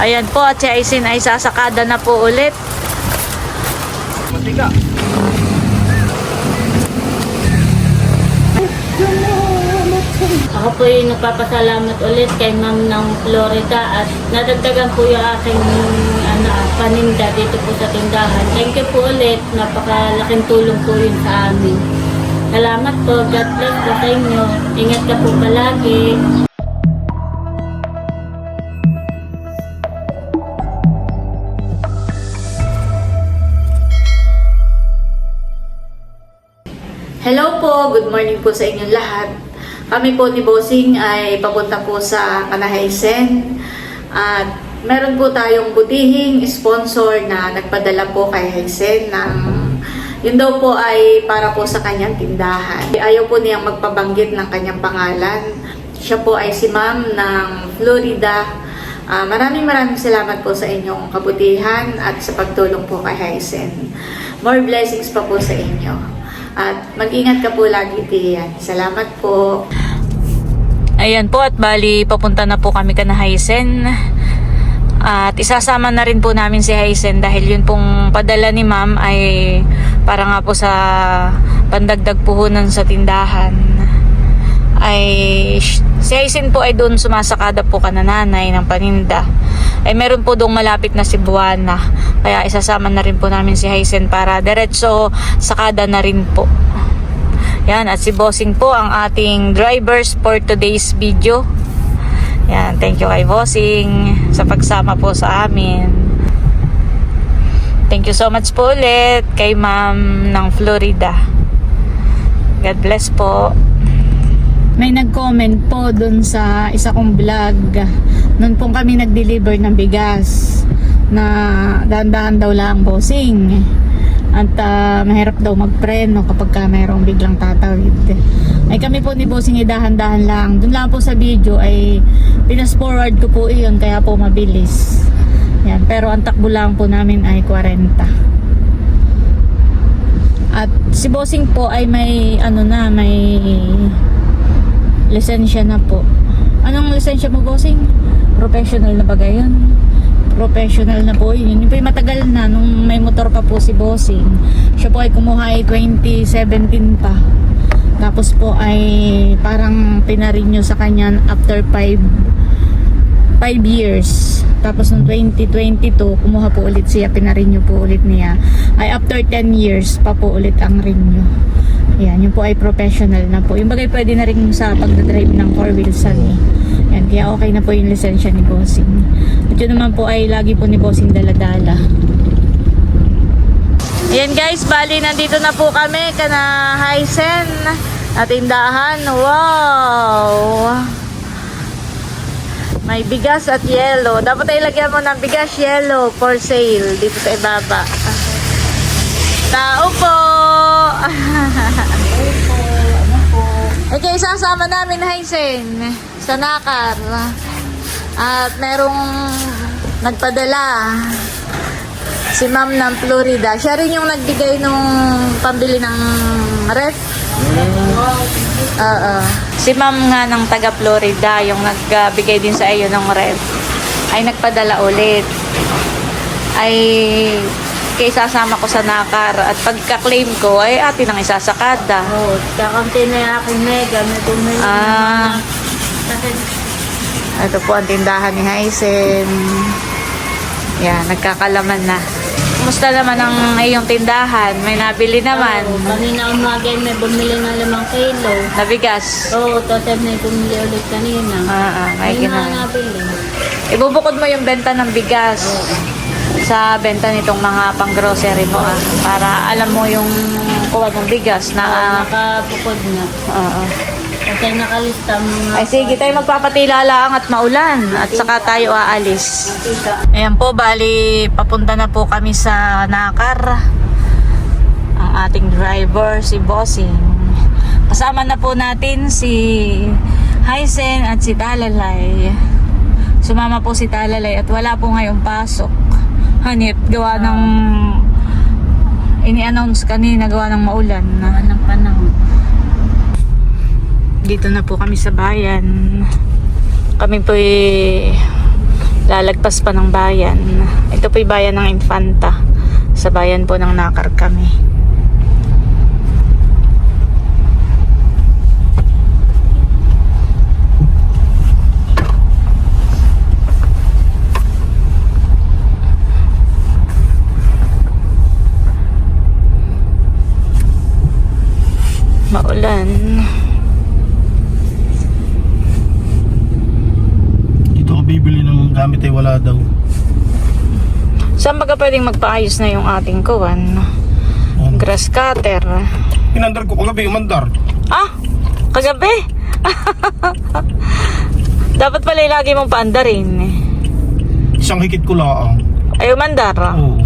Ayan po, at si Aisin ay sasakada na po ulit. Matika. Ako po yung nagpapasalamat ulit kay ma'am ng Florida at nadagdagan po yung aking ano, paninda dito po sa tindahan. Thank you po ulit. Napakalaking tulong po yun sa amin. Salamat po. God bless po sa inyo. Ingat ka po palagi. Hello po, good morning po sa inyong lahat. Kami po ni Bossing ay papunta po sa Kanahaysen at meron po tayong butihing sponsor na nagpadala po kay Haysen ng yun daw po ay para po sa kanyang tindahan. Ayaw po niyang magpabanggit ng kanyang pangalan. Siya po ay si ma'am ng Florida. Ah, maraming maraming salamat po sa inyong kabutihan at sa pagtulong po kay Hysen. More blessings pa po sa inyo. At mag-ingat ka po lagi, Tiyan. Salamat po. Ayan po at bali papunta na po kami ka na Hysen. At isasama na rin po namin si Hysen dahil yun pong padala ni ma'am ay para nga po sa pandagdag puhunan sa tindahan ay si Hysen po ay doon sumasakada po kanananay ng paninda ay meron po doong malapit na Cebuana kaya isasama na rin po namin si Hysen para diretso sakada na rin po. Yan at si Bossing po ang ating drivers for today's video. Yan thank you kay Bossing sa pagsama po sa amin. Thank you so much po ulit kay ma'am ng Florida. God bless po. May nag-comment po dun sa isa kong vlog. Nun pong kami nag-deliver ng bigas na dahan-dahan daw lang bossing at ah, mahirap daw magpreno kapag ka mayroong biglang tatawid ay kami po ni bossing ay dahan-dahan lang dun lang po sa video ay pinas forward ko po iyon kaya po mabilis yan pero ang takbo lang po namin ay 40 at si bossing po ay may ano na may lisensya na po. Anong lisensya mo, bossing? Professional na ba yun? Professional na po yun. Yun po yung matagal na nung may motor pa po si bossing. Siya po ay kumuha ay 2017 pa. Tapos po ay parang pinarinyo sa kanya after 5 5 years. Tapos noong 2022, kumuha po ulit siya, pinarenew po ulit niya. Ay after 10 years pa po ulit ang renew. Yan, yun po ay professional na po. Yung bagay pwede na rin sa pagdadrive ng 4 wheels eh. Yan, kaya okay na po yung lisensya ni Bossing. At yun naman po ay lagi po ni Bossing daladala. Ayan guys, bali nandito na po kami kana Hysen at tindahan. Wow! May bigas at yellow. Dapat ay lagyan mo ng bigas yellow for sale dito sa ibaba. Tao po! Okay, sasama namin Hysen sa Nakar. At merong nagpadala si ma'am ng Florida. Siya rin yung nagbigay nung pambili ng ref. Oo. Si ma'am nga ng taga Florida, yung nagbigay din sa iyo ng ref, ay nagpadala ulit. Ay kay sasama ko sa Nakar at pagka-claim ko ay atin ang isasakada. Oo, oh, kakamti na yung aking mega. May bumili Ah. Ito po ang tindahan ni Hysen. Yan, nagkakalaman na. Kumusta naman ang iyong tindahan? May nabili naman. Oo, kanina umaga may bumili ng limang kilo. Nabigas. Oo, tapos may bumili ulit kanina. Ah, ah, may gina- nabili. Ibubukod mo yung benta ng bigas sa benta nitong mga pang-grocery mo ah, para alam mo yung kuha ng bigas na ah, nakabukod na. oo. Kasi nakalista mga... Ay sige, tayo magpapatila lang at maulan at saka tayo aalis. Ayan po, bali papunta na po kami sa Nakar. Ang ating driver, si Bossing. Kasama na po natin si Hysen at si Talalay. Sumama po si Talalay at wala po ngayong pasok. Hanip, gawa ng ini-announce kanina gawa ng maulan na ng panahon. dito na po kami sa bayan. Kami po lalagpas pa ng bayan. Ito po yung bayan ng Infanta. Sa bayan po ng Nakar kami. Maulan. Dito ako bibili ng gamit ay wala daw. Saan baga pwedeng magpaayos na yung ating kuwan? Ano? Grass cutter. Pinandar ko kagabi, umandar. Ah! Kagabi! Dapat pala lagi mong paandarin eh. Isang higit ko lang. Ay, umandar. ah. Oo.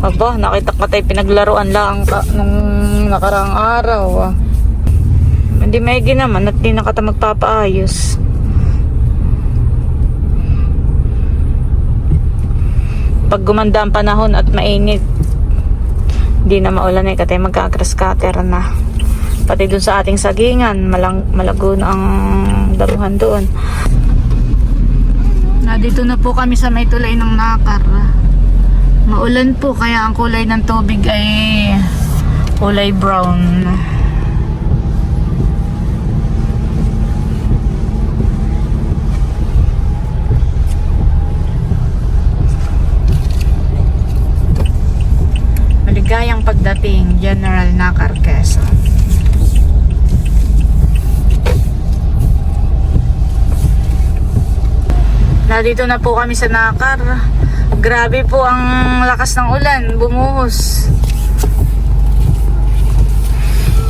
Aba, nakita ko tayo pinaglaruan lang ka, nung nakaraang araw. ah. Hindi may naman at di na kata magpapaayos. Pag gumanda ang panahon at mainit, hindi na maulan eh, katay magkakras cutter na. Pati dun sa ating sagingan, malang, malago na ang damuhan doon. Nandito na po kami sa may tulay ng Nakar. Maulan po kaya ang kulay ng tubig ay kulay brown. Maligayang pagdating, General Nakar Quezon. Nandito na po kami sa Nakar. Grabe po ang lakas ng ulan, bumuhos.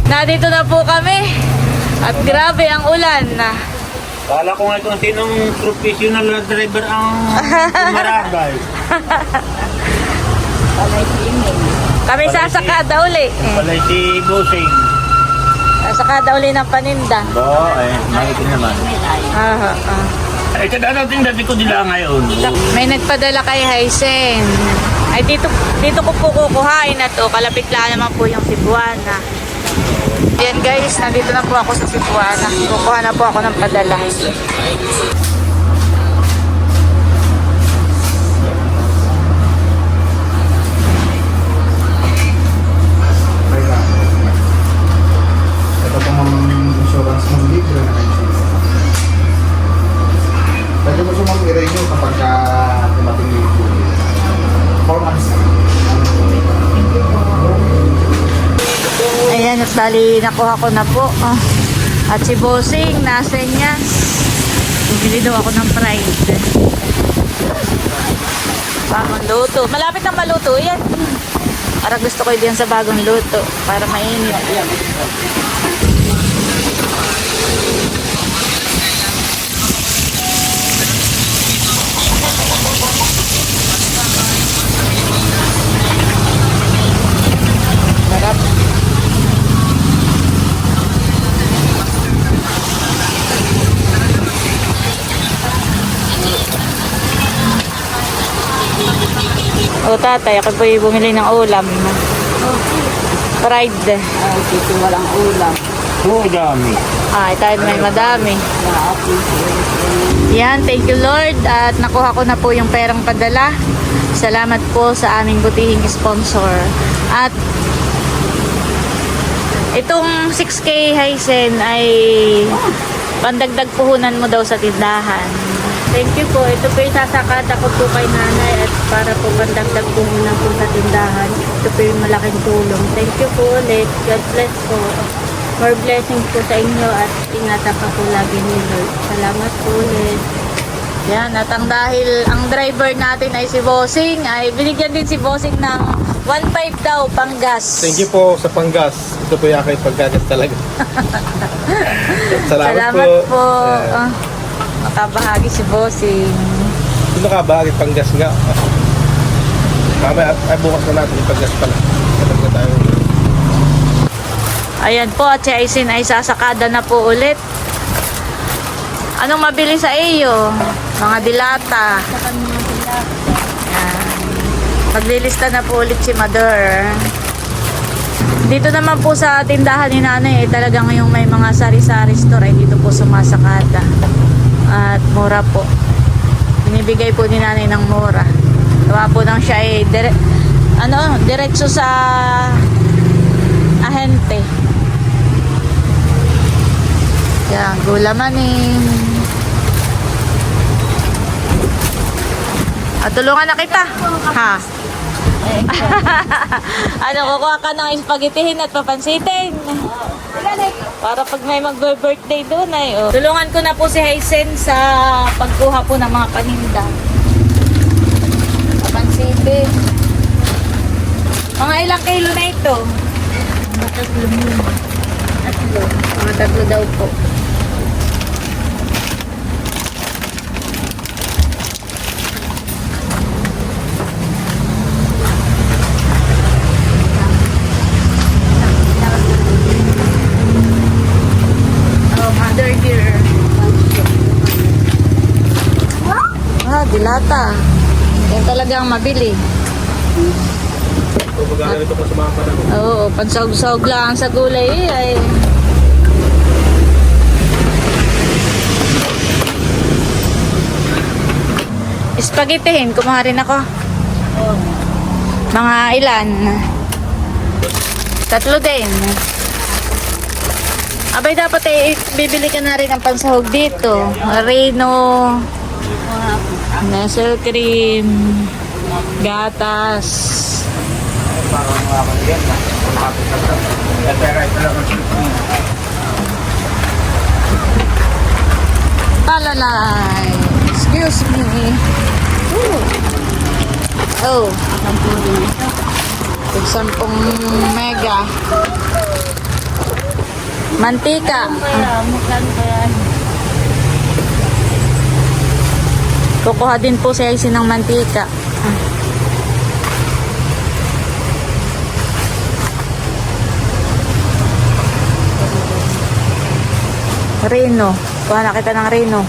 Nandito na po kami. At grabe ang ulan. Kala ko nga kung sinong professional na driver ang kumaragay. Kami sasakada uli. Palay si Bosing. Sasakada uli ng paninda. Bo, eh, makikin naman. Aha, ah. Eh, kada natin dati ko nila ngayon. May nagpadala kay Hysen. Ay dito dito ko po kukuhain na to. Kalapit lang naman po yung Cebuana. Yan guys, nandito na po ako sa Cebuana. Kukuha na po ako ng padala. Bali nakuha ko na po. Ah. At si Bossing, nasa niya. Bumili daw ako ng pride. Bagong luto. Malapit na maluto yan. Para gusto ko diyan sa bagong luto. Para mainit. O tatay, ako po yung bumili ng ulam. Fried. dito walang ulam. Oo, dami. Ay, tayo may madami. Yan, thank you Lord. At nakuha ko na po yung perang padala. Salamat po sa aming butihing sponsor. At itong 6K Hysen ay pandagdag puhunan mo daw sa tindahan. Thank you po. Ito po yung sasakata ko po kay nanay at para po pandagdag po muna po sa tindahan. Ito po yung malaking tulong. Thank you po ulit. God bless po. More blessings po sa inyo at ingatan pa po lagi ni Lord. Salamat po ulit. Yan, at ang dahil ang driver natin ay si Bossing, ay binigyan din si Bossing ng 1.5 daw pang gas. Thank you po sa panggas. Ito po yung aking paggagas talaga. Salamat, Salamat po. Eh, Ah, makabahagi si Bossing. Sino ka ba? Aking panggas nga. Mamaya, ay bukas na natin panggas pala. Kapag na tayo. Ayan po, at si Aisin ay sasakada na po ulit. Anong mabili sa iyo? Mga dilata. Yan. Maglilista na po ulit si Mother. Dito naman po sa tindahan ni nanay, eh, talagang yung may mga sari-sari store ay dito po sumasakada. At mura po. Binibigay po ni nanay ng mura. Gawa po nang siya ay dire, ano, diretso sa ahente. Yan, gulamanin. At tulungan na kita. Ha? ano, kukuha ka ng espagetihin at papansitin. Para pag may mag-birthday doon ay, oh. Tulungan ko na po si Haisen sa pagkuha po ng mga paninda. Papansitin. Mga ilang kilo na ito? Mga tatlo muna. Tatlo. Mga tatlo daw po. Oh, mother dear. Dilata. Yan talaga ang mabili. Oo, pansahog-sahog lang sa gulay ay. Spaghettihin, kumuha rin ako. Mga ilan? Tatlo din. Abay, dapat eh, bibili ka na rin ng pansahog dito. Reno, Nestle cream, gatas. Palalay. Excuse me. Ooh. Oh. Tig sampung mega. Mantika. Kaya, magkano kaya? Kukuha din po si Aisin ng mantika. Reno. Kuha na kita ng Reno.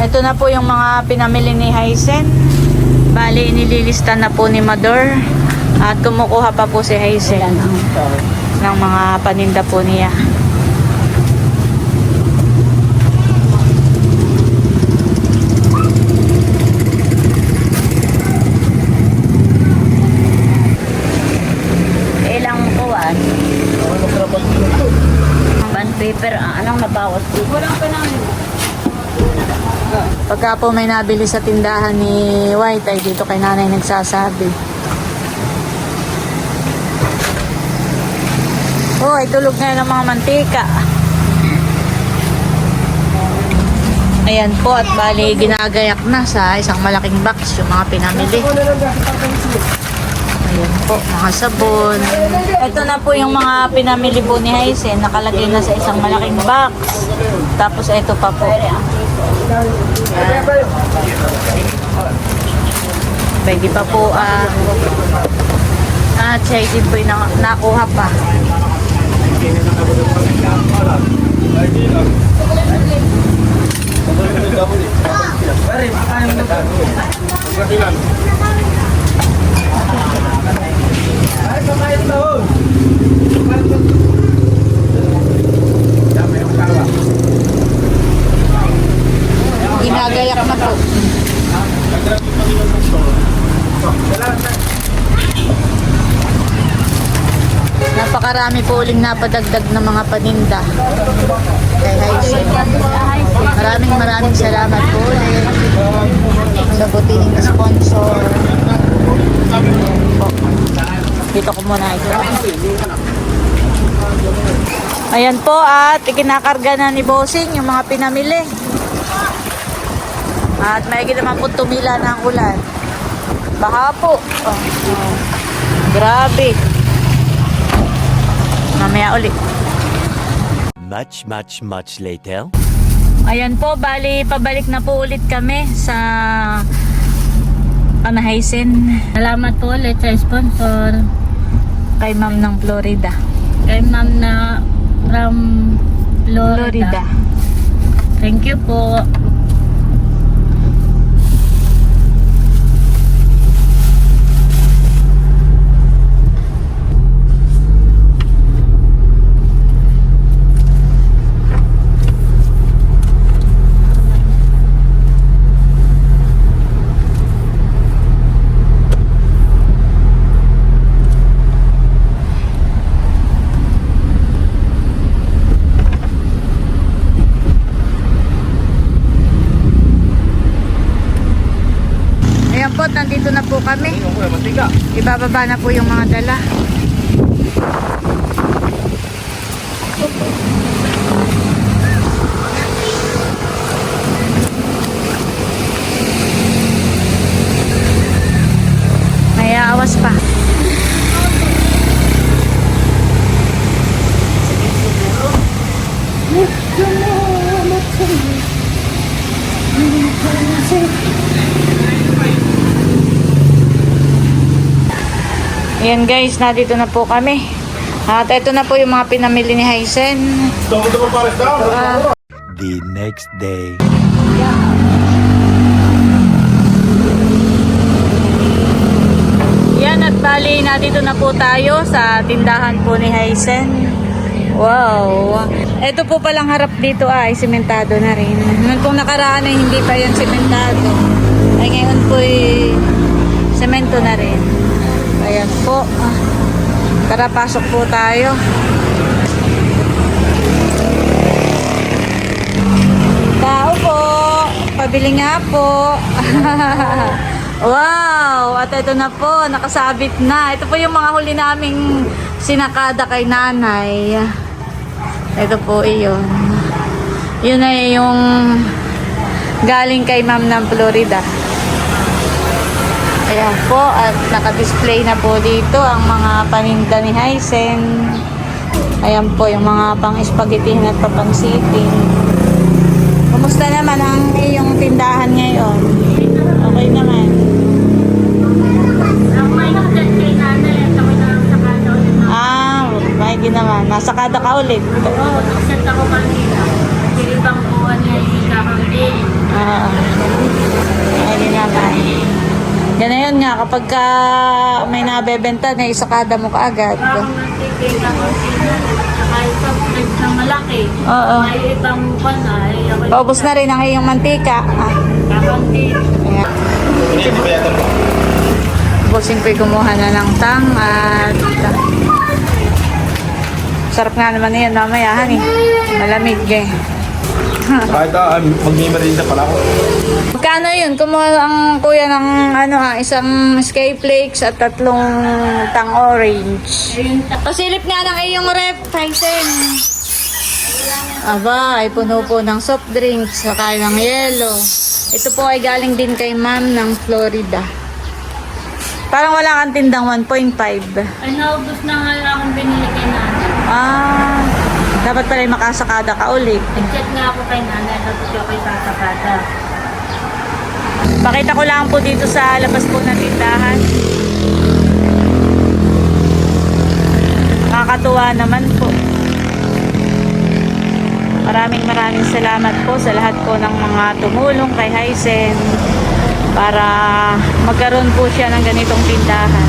Ito na po yung mga pinamili ni Haisen. Bali, inililista na po ni Mador. At kumukuha pa po si Haisen ng mga paninda po niya. Ilang kuwan? Band paper, ah, anong nabawas dito? Walang panangin. Pagka po may nabili sa tindahan ni White ay dito kay nanay nagsasabi. Oh, ay tulog na ang mga mantika. Ayan po at bali ginagayak na sa isang malaking box yung mga pinamili. Ayan po, mga sabon. Ito na po yung mga pinamili po ni Haisen. Nakalagay na sa isang malaking box. Tapos ito pa po. Pwede pa po ah at siya din po yung na- nakuha pa. Ginagayak na po. Napakarami po uling napadagdag ng mga paninda. Kay Haisen. Maraming maraming salamat po ulit sa butihing sponsor. Po. Dito ko muna ito. Ayan po at ikinakarga na ni Bossing yung mga pinamili. At may naman po tumila ng ulan. Baha po. Oh, oh. Grabe. Mamaya ulit. Much, much, much later. Ayan po, bali pabalik na po ulit kami sa Panahaysen Salamat po ulit sa sponsor. kay ma'am ng Florida. Kay ma'am na from Florida. Florida. Thank you po. nandito na po kami. Ibababa na po yung mga dala. May aawas pa. Ayan guys, nandito na po kami. At ito na po yung mga pinamili ni daw. Ah, The next day. Yan at bali nandito na po tayo sa tindahan po ni Hysen. Wow. Ito po palang harap dito ay simentado na rin. Nung kung nakaraan ay hindi pa yan simentado. Ay ngayon po ay semento na rin. Ayan po. Ah, Tara pasok po tayo. Tao po. Pabili nga po. wow! At ito na po, nakasabit na. Ito po yung mga huli naming sinakada kay nanay. Ito po iyon. Yun ay yung galing kay ma'am ng Florida. Ayan po, at naka-display na po dito ang mga paninda ni Hysen. Ayan po, yung mga pang-spaghettihan at papansitin. Kumusta naman ang iyong tindahan ngayon? Okay naman. Ah, maigi naman. Nasa kada ka ulit. Oo, nakaset ako kanina. Yung ibang buwan niya yung kakambing. Ah, yun nga, kapag ka may nabebenta na isa kada mo kaagad. Parang nagtitinda ko sila. Saka isang na malaki. Oo. May ibang buwan na. Ay, ako Paubos na rin ang iyong mantika. Ah, kakambing. ayan. Bossing ko'y kumuha na ng tang at sarap nga naman yan mamaya, honey. Malamig eh. Kahit ah, mag-merinda pala ako. Magkano yun? Kumuha ang kuya ng ano ha, isang sky flakes at tatlong tang orange. Pasilip nga ng iyong rep, Tyson. Aba, ay puno po ng soft drinks, saka ng yelo. Ito po ay galing din kay ma'am ng Florida. Parang wala kang tindang 1.5. ay naubos na nga lang akong binili kay nanay. Ah, dapat pala yung makasakada ka ulit. Nag-chat nga ako kay nanay. Tapos ako kay tatakata. Pakita ko lang po dito sa labas po ng tindahan. Nakakatuwa naman po. Maraming maraming salamat po sa lahat po ng mga tumulong kay Hysen para magkaroon po siya ng ganitong tindahan.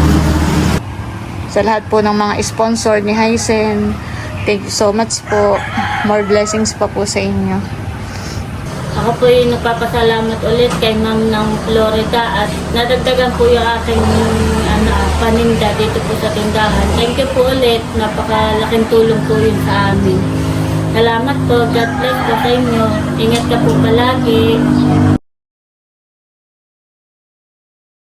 Sa lahat po ng mga sponsor ni Hysen, thank you so much po. More blessings pa po sa inyo. Ako po yung nagpapasalamat ulit kay ma'am ng Florida at nadagdagan po yung aking ano, paninda dito po sa tindahan. Thank you po ulit. Napakalaking tulong po yun sa amin. Salamat po. God bless po sa inyo. Ingat ka po palagi.